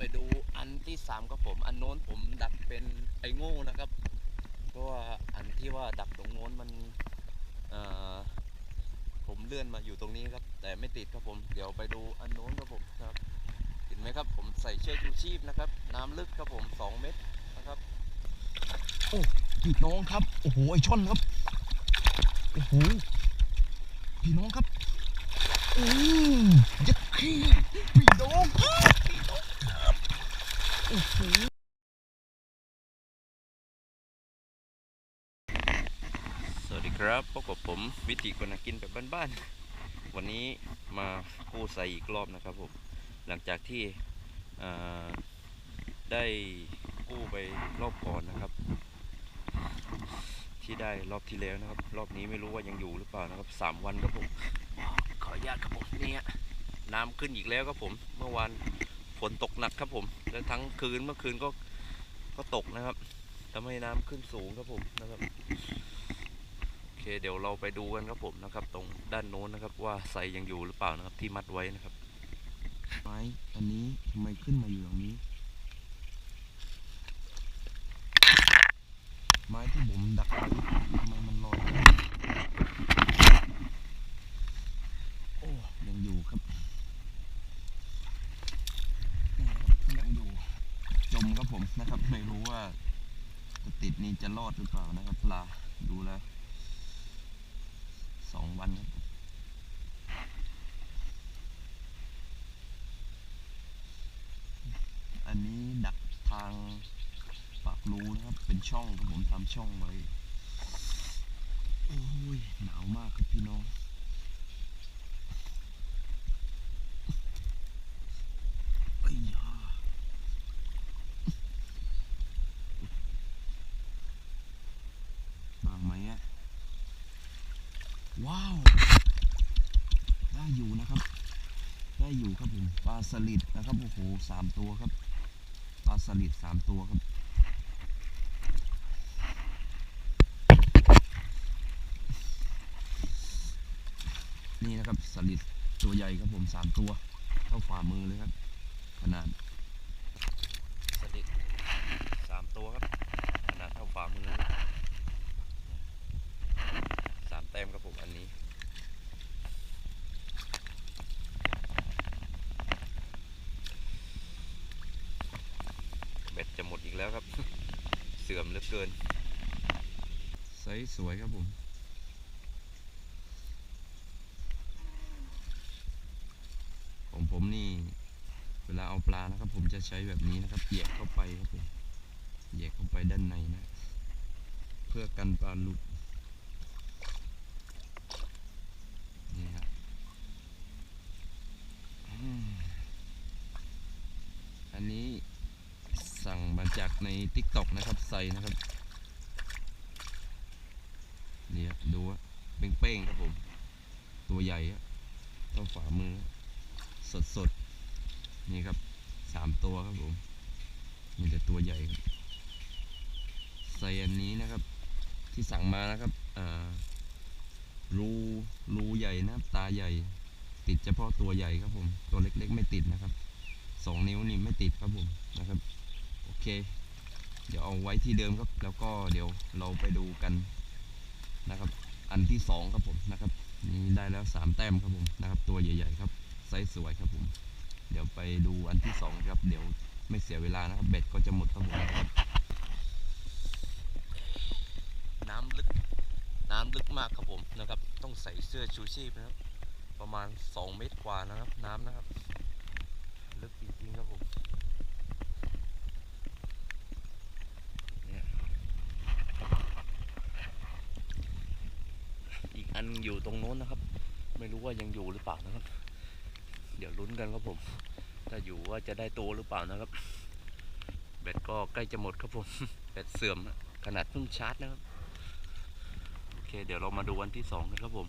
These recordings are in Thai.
ไปดูอันที่สามครับผม อันโน้นผมดักเป็นไอ้โง่นะครับ เพราะว่าอันที่ว่าดักตรงโน้นมันผมเลื่อนมาอยู่ตรงนี้ครับ แต่ไม่ติดครับผม เดี๋ยวไปดูอันโน้นครับผมครับ เห็นไหมครับ ผมใส่เชือกชูชีพนะครับ น้ำลึกครับผมสองเมตรนะครับ โอ้พี่น้องครับ โอ้โห ไอช่อนครับ โอ้โห พี่น้องครับโอ้ยยัดขี้พี่น้องครับพี่น้องครับโอ้โห สวัสดี ครับพบกับผมวิธีคนกินแบบบ้านๆ วันนี้มากู้ใส่อีกรอบนะครับผม หลังจากที่ได้กู้ไปรอบก่อนนะครับ ที่ได้รอบที่แล้วนะครับ รอบนี้ไม่รู้ว่ายังอยู่หรือเปล่านะครับสามวันครับผม ขออนุญาตครับผมเนี่ยน้ำขึ้นอีกแล้วครับผม เมื่อวานฝนตกหนักครับผม แล้วทั้งคืนเมื่อคืนก็ก็ตกนะครับทำให้น้ำขึ้นสูงครับผมนะครับ เคเดี๋ยวเราไปดูกันครับผมนะครับ ตรงด้านโน้นนะครับ ว่าไซยังอยู่หรือเปล่านะครับที่มัดไว้นะครับ ไม้อันนี้ทำไมขึ้นมาอยู่ตรงนี้ ไม้ที่ผมดักทำไมมันลอยโอ้ยังอยู่ครับยังอยู่จมครับผมนะครับ ไม่รู้ว่าติดนี่จะรอดหรือเปล่านะครับปลาดูแล้ว สองวันครับอันนี้ดักทางปากรูนะครับ เป็นช่องครับผมทำช่องไว้ โอ้ย หนาวมากครับพี่น้อง ไอ้ยาบางไหมอะ ว้าว ได้อยู่นะครับ ได้อยู่ครับผมปลาสลิดนะครับโอ้โหสามตัวครับปลาสลิดสามตัวครับนี่นะครับสลิดตัวใหญ่ครับผมสามตัวเท่าฝ่ามือเลยครับ ขนาดสลิดสามตัวครับขนาดเท่าฝ่ามือสามแต้มครับผมอันนี้ เบ็ดจะหมดอีกแล้วครับื่อมเหลือเกินไซส์สวยครับผมของผมนี่เวลาเอาปลานะครับ ผมจะใช้แบบนี้นะครับเหยียบเข้าไปครับผมเหยียบเข้าไปด้านในนะ เพื่อกันปลาหลุดนี่ครับอันนี้ สั่งมาจากใน t ิ k t o k นะครับใส่นะครับนี่ครับดูว่าเป้งๆครับผม ตัวใหญ่ต้องฝ่ามือ สดๆ นี่ครับสามตัวครับผมมีแต่ตัวใหญ่ครับใส่อันนี้นะครับ ที่สั่งมานะครับรูรูใหญ่นะครับตาใหญ่ ติดเฉพาะตัวใหญ่ครับผม ตัวเล็กๆ ไม่ติดนะครับสองนิ้วนี่ไม่ติดครับผมนะครับ เค เดี๋ยวเอาไว้ที่เดิมครับ แล้วก็เดี๋ยวเราไปดูกันนะครับ อันที่สองครับผมนะครับนี่ได้แล้วสามแต้มครับผมนะครับ ตัวใหญ่ๆครับไซส์สวยครับผม เดี๋ยวไปดูอันที่สองครับ เดี๋ยวไม่เสียเวลานะครับเบ็ดก็จะหมดครับผมนะครับน้ำลึกน้ำลึกมากครับผมนะครับ ต้องใส่เสื้อชูชีพนะครับ ประมาณ 2 เมตรกว่านะครับ น้ำนะครับ ลึกจริงๆครับผมเนี่ย อยู่ตรงโน้นนะครับ ไม่รู้ว่ายังอยู่หรือเปล่านะครับ เดี๋ยวลุ้นกันครับผม ถ้าอยู่ว่าจะได้ตัวหรือเปล่านะครับแบตก็ใกล้จะหมดครับผมแบตเสื่อมขนาดเพิ่งชาร์จนะครับโอเค เดี๋ยวเรามาดูวันที่สองกันครับผม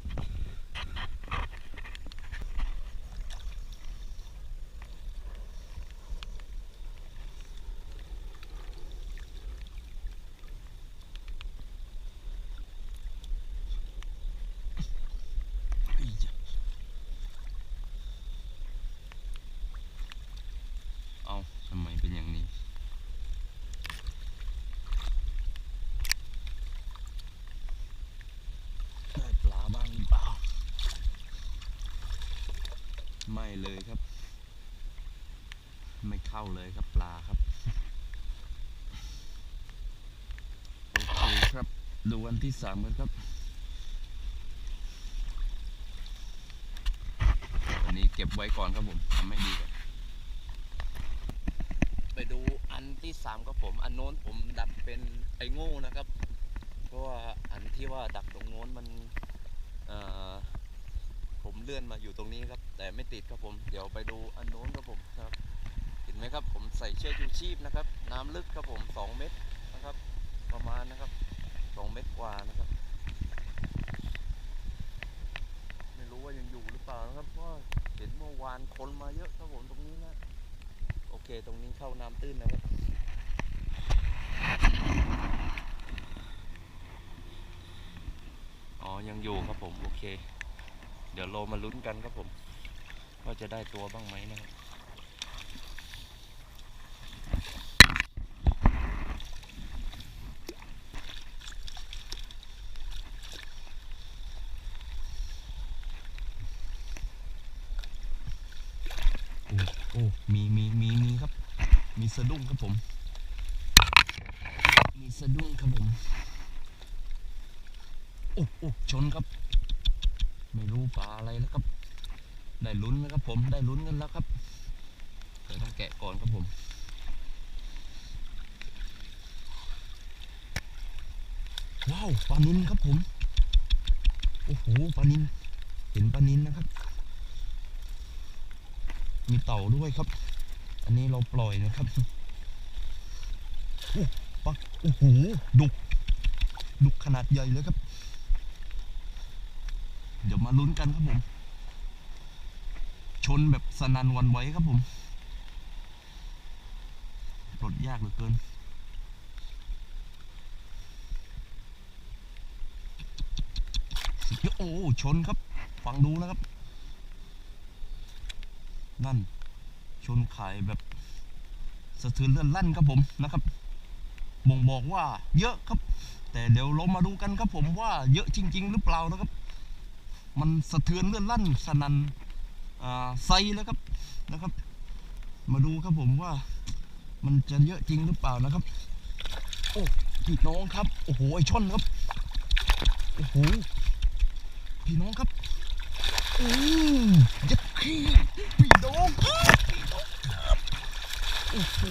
ไอ้ยะ เอาทำไมเป็นอย่างนี้ ได้ปลาบ้างหรือเปล่า ไม่เลยครับ ไม่เข้าเลยครับปลาครับ โอเคครับ ดูวันที่สามกันครับอันนี้เก็บไว้ก่อนครับผมทำให้ดีก่อน ไปดูอัน ที่สามครับผม อันโน้นผมดักเป็นไอ้โง่นะครับ เพราะว่าอันที่ว่าดักตรงโน้นมันผมเลื่อนมาอยู่ตรงนี้ครับ แต่ไม่ติดครับผม เดี๋ยวไปดูอันโน้นครับผมครับเห็นไหมครับ ผมใส่เชือกชูชีพนะครับ น้ำลึกครับผมสองเมตรนะครับ ประมาณนะครับสองเมตรกว่านะครับ ไม่รู้ว่ายังอยู่หรือเปล่านะครับเพราะเห็นเมื่อวานคนมาเยอะครับผมตรงนี้นะโอเค ตรงนี้เข้าน้ำตื้นนะครับ อยังอยู่ครับผมโอเค เดี๋ยวโลมาลุ้นกันครับผมว่าจะได้ตัวบ้างไหมนะครับโอ้มีมีมีมีครับ มีสะดุ้งครับผม มีสะดุ้งครับผม โอ้โอ้ชนครับ ไม่รู้ปลาอะไรแล้วครับ ได้ลุ้นแล้วครับผมได้ลุ้นกันแล้วครับแต่ต้องแกะก่อนครับผมว้าวปลานินครับผมโอ้โหปลานินเห็นปลานินนะครับ มีเต่าด้วยครับ อันนี้เราปล่อยนะครับโอ้ปักโอ้โหดุกดุกขนาดใหญ่เลยครับ เดี๋ยวมาลุ้นกันครับผม ชนแบบสนันวันไหวครับผมปลดยากเหลือเกิน โอ้ ชนครับ ฟังดูนะครับ นั่น ชนไข่แบบสะเทือนเลื่อนลั่นครับผมนะครับบ่งบอกว่าเยอะครับ แต่เดี๋ยวเรามาดูกันครับผมว่าเยอะจริง ๆ หรือเปล่านะครับ มันสะเทือนเลื่อนลั่นสนันไซแล้วครับนะครับ มาดูครับผมว่า มันจะเยอะจริงหรือเปล่านะครับ โอ้พี่น้องครับ โอ้โหไอช่อนครับโอ้โหพี่น้องครับโอ้ยัดขี้พี่น้องครับพี่น้องครับโอ้โห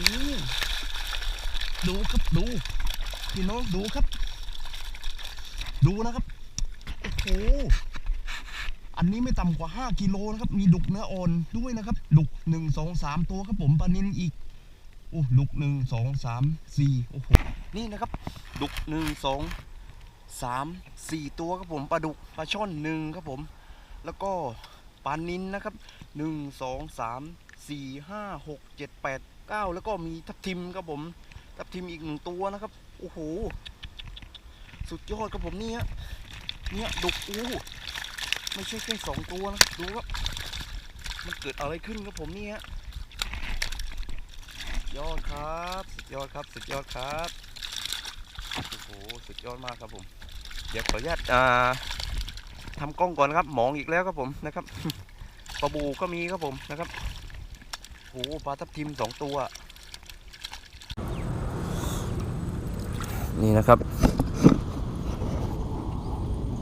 ดูครับดูพี่น้องดูครับ ดูนะครับโอ้โห อันนี้ไม่ต่ำกว่า 5กิโลนะครับมีดุกเนื้ออ่อนด้วยนะครับดุกหนึ่งสองสามตัวครับผมปลานินอีกโอ้ดุกหนึ่งสองสามสี่โอ้โหนี่นะครับดุกหนึ่งสองสามสี่ตัวครับผมปลาดุกปลาช่อนหนึ่งครับผม แล้วก็ปลานินนะครับหนึ่งสองสามสี่ห้าหกเจ็ดแปดเก้าแล้วก็มีทับทิมครับผมทับทิมอีกหนึ่งตัวนะครับโอ้โหสุดยอดครับผมนี่ยเนี่ยดุกอู้ ไม่ใช่แค่สองตัวนะดูครับมันเกิดอะไรขึ้นครับผมนี่ยยอดครับ สุดยอดครับ สุดยอดครับโอ้โหสุดยอดมากครับผม เดี๋ยวขออนุญาตอ่าทำกล้องก่อนครับหมองอีกแล้วครับผมนะครับปลาบูก็มีครับผมนะครับโอ้โหปลาทับทิมสองตัว นี่นะครับ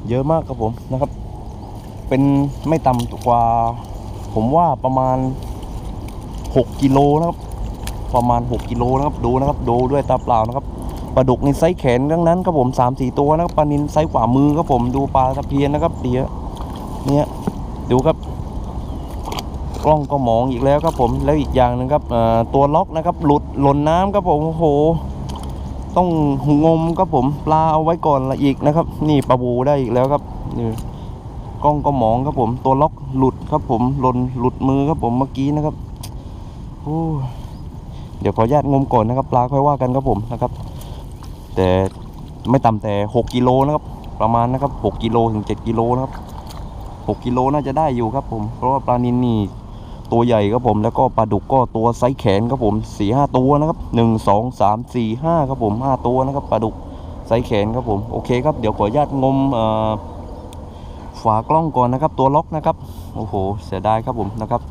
เยอะมากครับผมนะครับ เป็นไม่ต่ำกว่า ผมว่าประมาณ 6กิโลนะครับ ประมาณ 6กิโลนะครับดูนะครับดูด้วยตาเปล่านะครับปลาดุกในไซส์แขนทั้งนั้นครับผม3 4ตัวนะครับปลานินไซส์ขวามือครับผมดูปลาตะเพียนนะครับเดี๋ยวเนี่ยดูครับกล้องก็มองอีกแล้วครับผมแล้วอีกอย่างหนึ่งครับตัวล็อกนะครับ หลุดหล่นน้ำครับผมโอ้โห ต้องงมครับผมปลาเอาไว้ก่อนละอีกนะครับ นี่ปลาบูได้อีกแล้วครับนี่ กล้องก็มองครับผม ตัวล็อกหลุดครับผมหล่นหลุดมือครับผมเมื่อกี้นะครับโอ้เดี๋ยวขอญาตงมก่อนนะครับ ปลาค่อยว่ากันครับผมนะครับ แต่ไม่ต่ำแต่ 6กิโลนะครับ ประมาณนะครับ 6กิโลถึง 7กิโลนะครับ 6กิโลน่าจะได้อยู่ครับผม เพราะว่าปลานินนี่ตัวใหญ่ครับผม แล้วก็ปลาดุกก็ตัวไซส์แขนครับผมสี่ห้าตัวนะครับหนึ่งสองสามสี่ห้าครับผมห้าตัวนะครับปลาดุกไซส์แขนครับผม โอเคครับ เดี๋ยวขออนุญาตงมเอ่อ ฝากล้องก่อนนะครับ ตัวล็อกนะครับ โอ้โห เสียดายครับผมนะครับ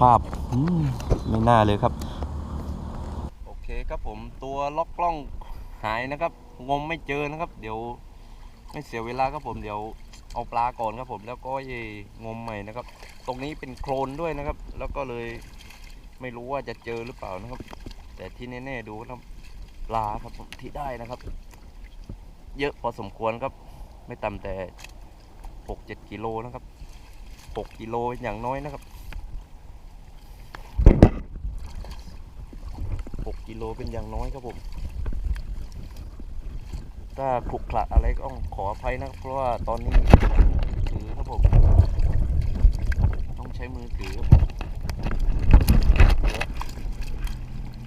ภาพไม่น่าเลยครับ โอเคครับผมตัวล็อกกล้องหายนะครับ งมไม่เจอนะครับ เดี๋ยวไม่เสียเวลาครับผมเดี๋ยวเอาปลาก่อนครับผมแล้วก็งมใหม่นะครับ ตรงนี้เป็นโคลนด้วยนะครับ แล้วก็เลยไม่รู้ว่าจะเจอหรือเปล่านะครับ แต่ที่แน่ๆดูนะครับปลาครับผมที่ได้นะครับ เยอะพอสมควรครับ ไม่ต่ำแต่ หกเจ็ดกิโลนะครับหกกิโลอย่างน้อยนะครับหกกิโลเป็นอย่างน้อยครับผม ถ้าขลุกขระอะไรก็ต้องขออภัยนะครับเพราะว่าตอนนี้ถือครับผม ต้องใช้มือถือครับผม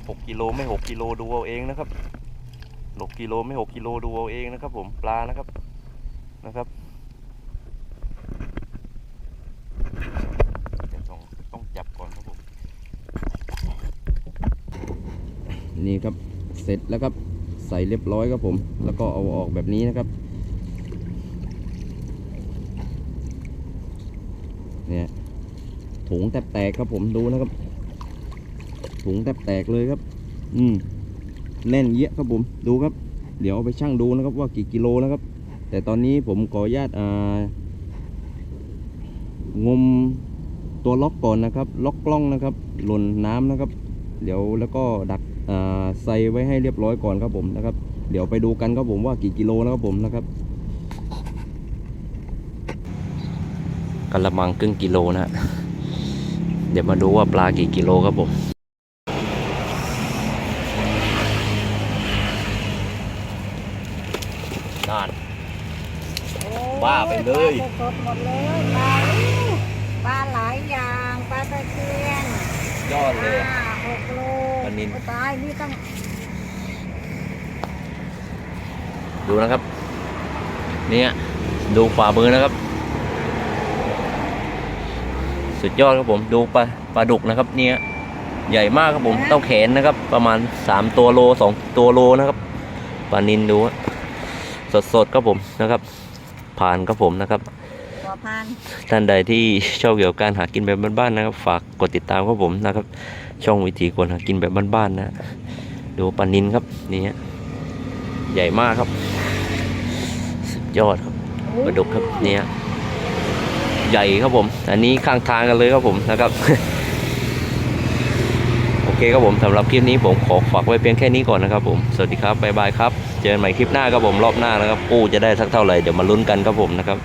หกกิโลไม่หกกิโลดูเอาเองนะครับหกกิโลไม่หกกิโลดูเอาเองนะครับผมปลานะครับเดี๋ยวต้องต้องจับก่อนครับผม นี่ครับเสร็จแล้วครับใส่เรียบร้อยครับผม แล้วก็เอาออกแบบนี้นะครับเนี่ยถุงแทบแตกครับผมดูนะครับ ถุงแทบแตกเลยครับ อืมแน่นเยอะครับผมดูครับ เดี๋ยวเอาไปชั่งดูนะครับว่ากี่กิโลนะครับ แต่ตอนนี้ผมขออนุญาตอ่างมตัวล็อกก่อนนะครับ ล็อกกล้องนะครับ หล่นน้ำนะครับ เดี๋ยวแล้วก็ดัก ใส่ไว้ให้เรียบร้อยก่อนครับผมนะครับ เดี๋ยวไปดูกันครับผมว่ากี่กิโลนะครับผมนะครับกระมังครึ่งกิโลนะฮะเดี๋ยวมาดูว่าปลากี่กิโลครับผมนานว่าไปเลยปลาสดๆหมดเลยปลาปลาหลายอย่าง ปลาตะเคียนยอดเลย ห้าหกโลปลานิลโอ้ตายนี่ต้องดูนะครับ เนี่ยดูฝ่ามือนะครับ สุดยอดครับผมดูปลาปลาดุกนะครับ เนี่ยใหญ่มากครับผมเต้าแขนนะครับ ประมาณ3ตัวโล2ตัวโลนะครับปลานินดูอะสดๆครับผมนะครับ ผ่านครับผมนะครับ หัวพันท่านใดที่ชอบเกี่ยวกับการหากินแบบบ้านๆนะครับ ฝากกดติดตามครับผมนะครับ ช่องวิถีคนหากินแบบบ้านๆนะดูปลานินครับนี่ฮะใหญ่มากครับสุดยอดครับปลาดุกครับเนี่ยใหญ่ครับผม อันนี้ข้างทางกันเลยครับผมนะครับโอเคครับผมสำหรับคลิปนี้ผมขอฝากไว้เพียงแค่นี้ก่อนนะครับผม สวัสดีครับ บ๊ายบายครับ เจอกันใหม่คลิปหน้าครับผมรอบหน้านะครับ กู้จะได้สักเท่าไหร่ เดี๋ยวมาลุ้นกันครับผมนะครับ